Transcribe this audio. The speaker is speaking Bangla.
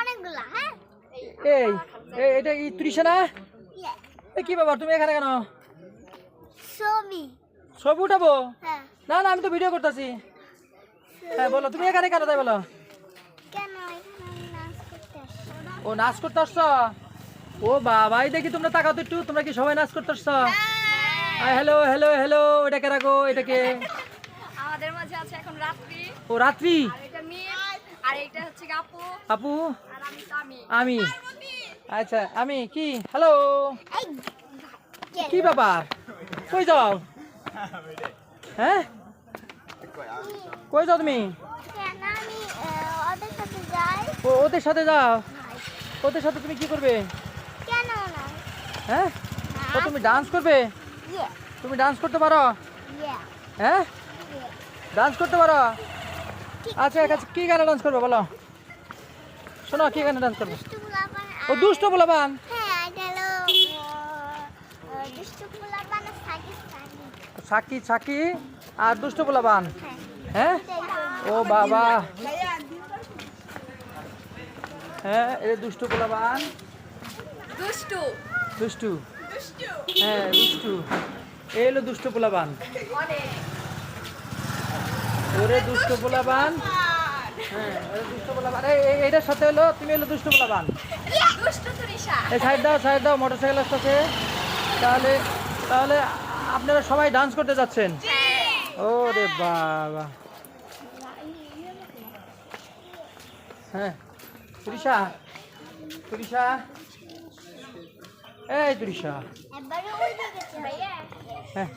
অনেকগুলা হ্যাঁ? এই এই এটা কি ত্রিশা না? এ কি ব্যাপার তুমি এখানে কেন? ছবি ছবি উঠাবো? হ্যাঁ। না না আমি তো ভিডিও করতেছি। হ্যাঁ বলো তুমি এখানে কেন তাই বলো? কেন নাচ করতে আসছো? ও নাচ করতে আসছো? ও বাবাই দেখি তোমরা তাকাও তো একটু তোমরা কি সবাই নাচ করতে আসছো? হ্যালো হ্যালো হ্যালো এটা কে রাখো এটাকে আমাদের মাঝে আছে এখন রাত্রি। ও রাত্রি? আর এটা হচ্ছে আপু। আপু? আমি আচ্ছা আমি কি? হ্যালো কি? ব্যাপার? কই যাও? হ্যাঁ? কই যাও তুমি? ওদের সাথে ও ওদের সাথে যাও। ওদের সাথে তুমি কি করবে? কেন হ্যাঁ? ও তুমি ডান্স করবে? তুমি ডান্স করতে পারো? হ্যাঁ? ডান্স করতে পারো? আচ্ছা আচ্ছা কি গানে ডান্স করবে বলো? শোনো কি গানে ডান্স করবে? ও দুষ্ট বলাবান হ্যাঁ এটা সাকি সাকি আর দুষ্ট বলাবান হ্যাঁ। হ্যাঁ? ও বাবা। হ্যাঁ এই দুষ্টু বলাবান দুষ্টু। দুষ্টু। হ্যাঁ দুষ্টু। এই হলো দুষ্ট পোলাবান অনেক। ওরে দুষ্ট পোলাবান হ্যাঁ ওরে দুষ্ট পোলাবান এই এই- এইটার সাথে হলো তুমি হলো দুষ্ট পোলাবান এই সাইড দাও সাইড দাও আসতেছে তাহলে তাহলে আপনারা সবাই ডান্স করতে যাচ্ছেন ও রে বাবা হ্যাঁ এই ভাইয়া হ্যাঁ